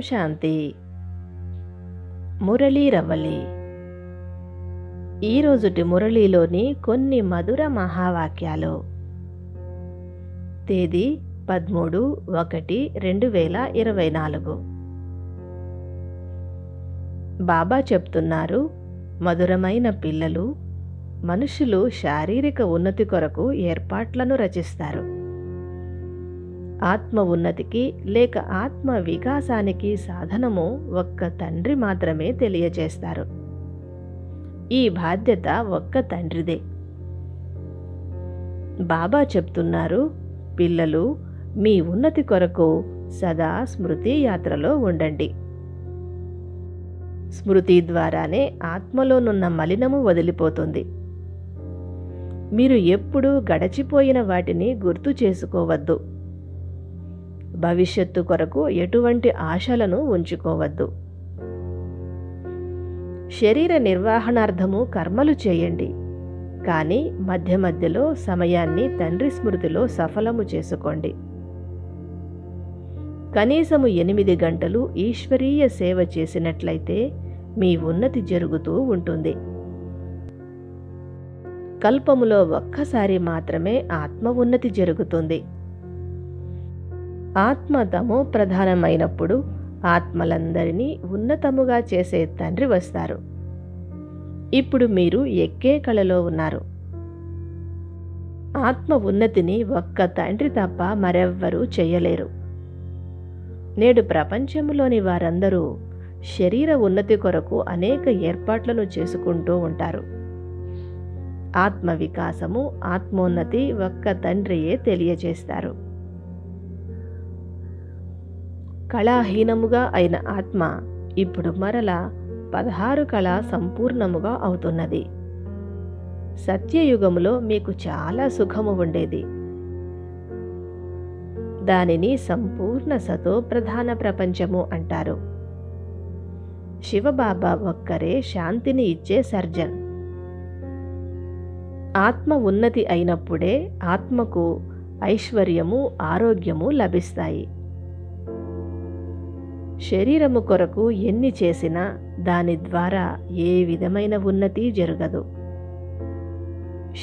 శాంతి. మురళీ రవలి. ఈరోజుటి మురళీలోని కొన్ని మధుర మహావాక్యాలు. తేదీ పదమూడు ఒకటి రెండు వేల ఇరవై నాలుగు. బాబా చెప్తున్నారు మధురమైన పిల్లలు మనుషులు శారీరక ఉన్నతి కొరకు ఏర్పాట్లను రచిస్తారు. ఆత్మ ఉన్నతికి లేక ఆత్మ వికాసానికి సాధనము ఒక్క తండ్రి మాత్రమే తెలియజేస్తారు. ఈ బాధ్యత ఒక్క తండ్రిదే. బాబా చెప్తున్నారు పిల్లలు మీ ఉన్నతి కొరకు సదా స్మృతి యాత్రలో ఉండండి. స్మృతి ద్వారానే ఆత్మలోనున్న మలినము వదిలిపోతుంది. మీరు ఎప్పుడూ గడచిపోయిన వాటిని గుర్తు చేసుకోవద్దు. భవిష్యత్తు కొరకు ఎటువంటి ఆశలను ఉంచుకోవద్దు. శరీర నిర్వహణార్థము కర్మలు చేయండి. కానీ మధ్య మధ్యలో సమయాన్ని తండ్రి స్మృతిలో సఫలము చేసుకోండి. కనీసము ఎనిమిది గంటలు ఈశ్వరీయ సేవ చేసినట్లయితే మీ ఉన్నతి జరుగుతూ ఉంటుంది. కల్పములో ఒక్కసారి మాత్రమే ఆత్మ ఉన్నతి జరుగుతుంది. ఆత్మ తమో ప్రధానమైనప్పుడు ఆత్మలందరినీ ఉన్నతముగా చేసే తండ్రి వస్తారు. ఇప్పుడు మీరు ఎక్కే కళలో ఉన్నారు. ఆత్మ ఉన్నతిని ఒక్క తండ్రి తప్ప మరెవ్వరూ చేయలేరు. నేడు ప్రపంచంలోని వారందరూ శరీర ఉన్నతి కొరకు అనేక ఏర్పాట్లను చేసుకుంటూ ఉంటారు. ఆత్మ వికాసము ఆత్మోన్నతి ఒక్క తండ్రియే తెలియజేస్తారు. కళాహీనముగా అయిన ఆత్మ ఇప్పుడు మరల పదహారు కళ సంపూర్ణముగా అవుతున్నది. సత్యయుగములో మీకు చాలా సుఖము ఉండేది. దానిని సంపూర్ణ సతో ప్రధాన ప్రపంచము అంటారు. శివబాబా ఒక్కరే శాంతిని ఇచ్చే సర్జన్. ఆత్మ ఉన్నతి అయినప్పుడే ఆత్మకు ఐశ్వర్యము ఆరోగ్యము లభిస్తాయి. శరీరము కొరకు ఎన్ని చేసినా దాని ద్వారా ఏ విధమైన ఉన్నతి జరగదు.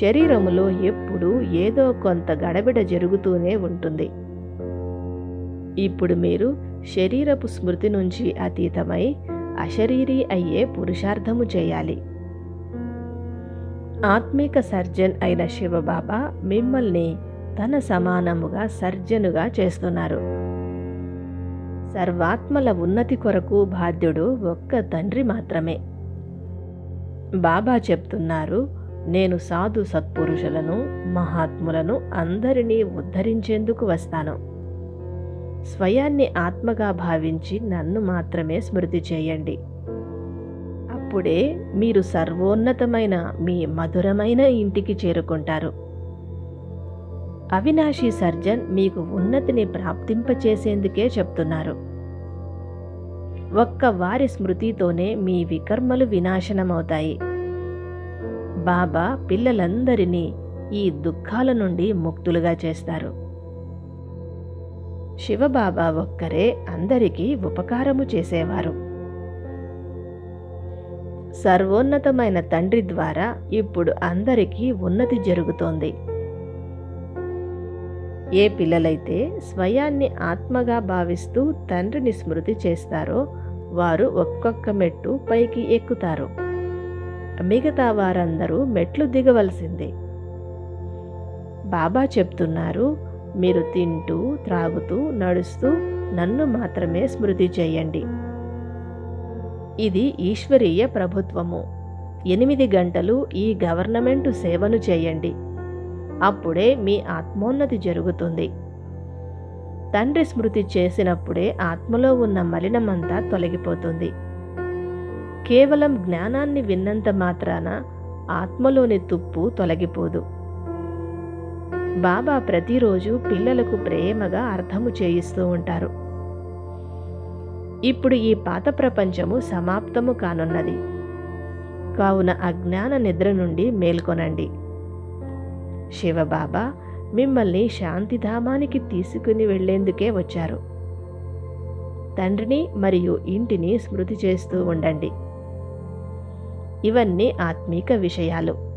శరీరములో ఎప్పుడూ ఏదో కొంత గడబిడ జరుగుతూనే ఉంటుంది. ఇప్పుడు మీరు శరీరపు స్మృతి నుంచి అతీతమై అశరీరీ అయ్యే పురుషార్థము చేయాలి. ఆత్మిక సర్జన్ అయిన శివబాబా మిమ్మల్ని తన సమానముగా సర్జనుగా చేస్తున్నారు. సర్వాత్మల ఉన్నతి కొరకు బాధ్యుడు ఒక్క తండ్రి మాత్రమే. బాబా చెప్తున్నారు నేను సాధు సత్పురుషులను మహాత్ములను అందరినీ ఉద్ధరించేందుకు వస్తాను. స్వయాన్ని ఆత్మగా భావించి నన్ను మాత్రమే స్మృతి చేయండి. అప్పుడే మీరు సర్వోన్నతమైన మీ మధురమైన ఇంటికి చేరుకుంటారు. అవినాశి సర్జన్ మీకు ఉన్నతిని ప్రాప్తింపచేసేందుకే చెప్తున్నారు. ఒక్క వారి స్మృతితోనే మీ వికర్మలు వినాశనమవుతాయి. బాబా పిల్లలందరినీ ఈ దుఃఖాల నుండి ముక్తులుగా చేస్తారు. శివబాబా ఒక్కరే అందరికీ ఉపకారము చేసేవారు. సర్వోన్నతమైన తండ్రి ద్వారా ఇప్పుడు అందరికీ ఉన్నతి జరుగుతోంది. ఏ పిల్లలైతే స్వయాన్ని ఆత్మగా భావిస్తూ తండ్రిని స్మృతి చేస్తారో వారు ఒక్కొక్క మెట్టు పైకి ఎక్కుతారు. మిగతా వారందరూ మెట్లు దిగవలసిందే. బాబా చెప్తున్నారు మీరు తింటూ త్రాగుతూ నడుస్తూ నన్ను మాత్రమే స్మృతి చేయండి. ఇది ఈశ్వరీయ ప్రభుత్వము. ఎనిమిది గంటలు ఈ గవర్నమెంటు సేవను చేయండి. అప్పుడే మీ ఆత్మోన్నతి జరుగుతుంది. తండ్రి స్మృతి చేసినప్పుడే ఆత్మలో ఉన్న మలినమంతా తొలగిపోతుంది. కేవలం జ్ఞానాన్ని విన్నంత మాత్రాన ఆత్మలోని తుప్పు తొలగిపోదు. బాబా ప్రతిరోజు పిల్లలకు ప్రేమగా అర్థము చేయిస్తూ ఉంటారు. ఇప్పుడు ఈ పాత ప్రపంచము సమాప్తము కానున్నది. కావున అజ్ఞాన నిద్ర నుండి మేల్కొనండి. శివబాబా మిమ్మల్ని శాంతిధామానికి తీసుకుని వెళ్ళేందుకే వచ్చారు. తండ్రిని మరియు ఇంటిని స్మృతి చేస్తూ ఉండండి. ఇవన్నీ ఆత్మీక విషయాలు.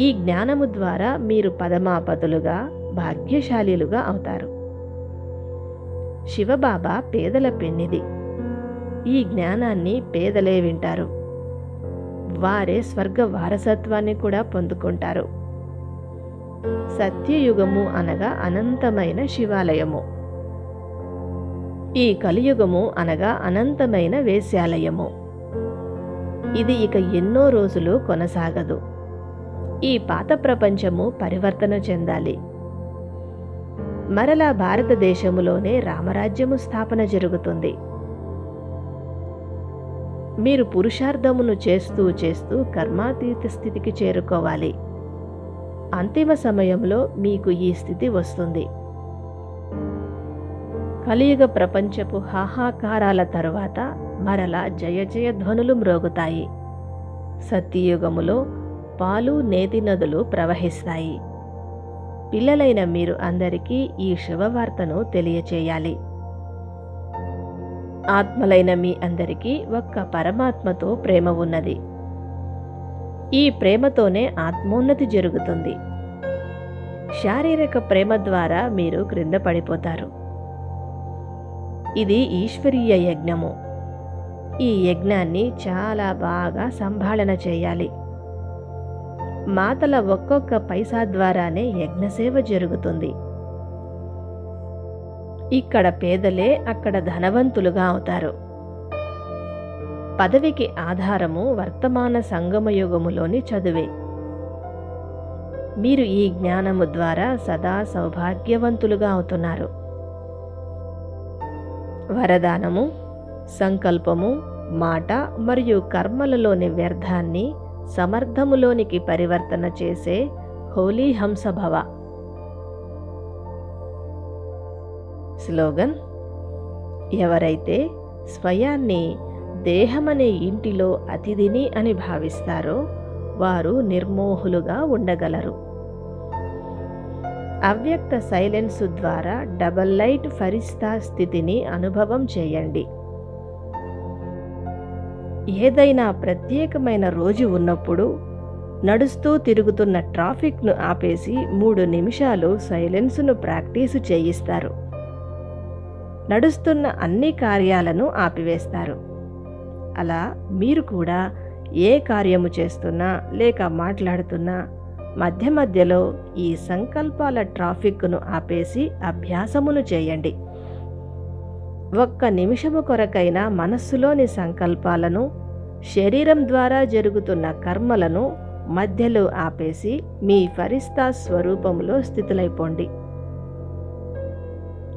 ఈ జ్ఞానము ద్వారా మీరు పదమాపదులుగా భాగ్యశాలీలుగా అవుతారు. శివబాబా పేదల పెన్నిది ఈ జ్ఞానాన్ని పేదలే వింటారు. వారే స్వర్గ వారసత్వాన్ని కూడా పొందుకుంటారు. సత్యయుగము అనగా అనంతమైన శివాలయము. ఈ కలియుగము అనగా అనంతమైన వేశ్యాలయము. ఇది ఇక ఎన్నో రోజులు కొనసాగదు. ఈ పాత ప్రపంచము పరివర్తన చెందాలి. మరలా భారతదేశములోనే రామరాజ్యము స్థాపన జరుగుతుంది. మీరు పురుషార్థమును చేస్తూ చేస్తూ కర్మాతీత స్థితికి చేరుకోవాలి. అంతిమ సమయంలో మీకు ఈ స్థితి వస్తుంది. కలియుగ ప్రపంచపు హాహాకారాల తరువాత మరలా జయ జయ ధ్వనులు మ్రోగుతాయి. సత్యయుగములో పాలు నేతి నదులు ప్రవహిస్తాయి. పిల్లలైన మీరు అందరికీ ఈ శుభవార్తను తెలియచేయాలి. ఆత్మలైన మీ అందరికీ ఒక్క పరమాత్మతో ప్రేమ ఉన్నది. ఈ ప్రేమతోనే ఆత్మోన్నతి జరుగుతుంది. శారీరక ప్రేమ ద్వారా మీరు క్రింద పడిపోతారు. ఇది ఈశ్వరీయ యజ్ఞము. ఈ యజ్ఞాన్ని చాలా బాగా సంభాళన చేయాలి. మాతల ఒక్కొక్క పైసా ద్వారానే యజ్ఞసేవ జరుగుతుంది. ఇక్కడ పేదలే అక్కడ ధనవంతులుగా అవుతారు. పదవికి ఆధారము వర్తమాన సంగమయుగములోని చదువే. మీరు ఈ జ్ఞానము ద్వారా సదా సౌభాగ్యవంతులుగా అవుతున్నారు. వరదానము సంకల్పము మాట మరియు కర్మలలోని వ్యర్థాన్ని సమర్థములోనికి పరివర్తన చేసే హోలీ హంసభవ. స్లోగన్ ఎవరైతే స్వయాన్ని దేహమనే ఇంటిలో అతిథిని అని భావిస్తారో వారు నిర్మోహులుగా ఉండగలరు. అవ్యక్త సైలెన్సు ద్వారా డబల్ లైట్ ఫరిస్తా స్థితిని అనుభవం చేయండి. ఏదైనా ప్రత్యేకమైన రోజు ఉన్నప్పుడు నడుస్తూ తిరుగుతున్న ట్రాఫిక్ను ఆపేసి మూడు నిమిషాలు సైలెన్సును ప్రాక్టీసు చేయిస్తారు. నడుస్తున్న అన్ని కార్యాలను ఆపివేస్తారు. అలా మీరు కూడా ఏ కార్యము చేస్తున్నా లేక మాట్లాడుతున్నా మధ్య మధ్యలో ఈ సంకల్పాల ట్రాఫిక్ను ఆపేసి అభ్యాసమును చేయండి. ఒక్క నిమిషము కొరకైనా మనస్సులోని సంకల్పాలను శరీరం ద్వారా జరుగుతున్న కర్మలను మధ్యలో ఆపేసి మీ ఫరిస్తా స్వరూపంలో స్థితులైపోండి.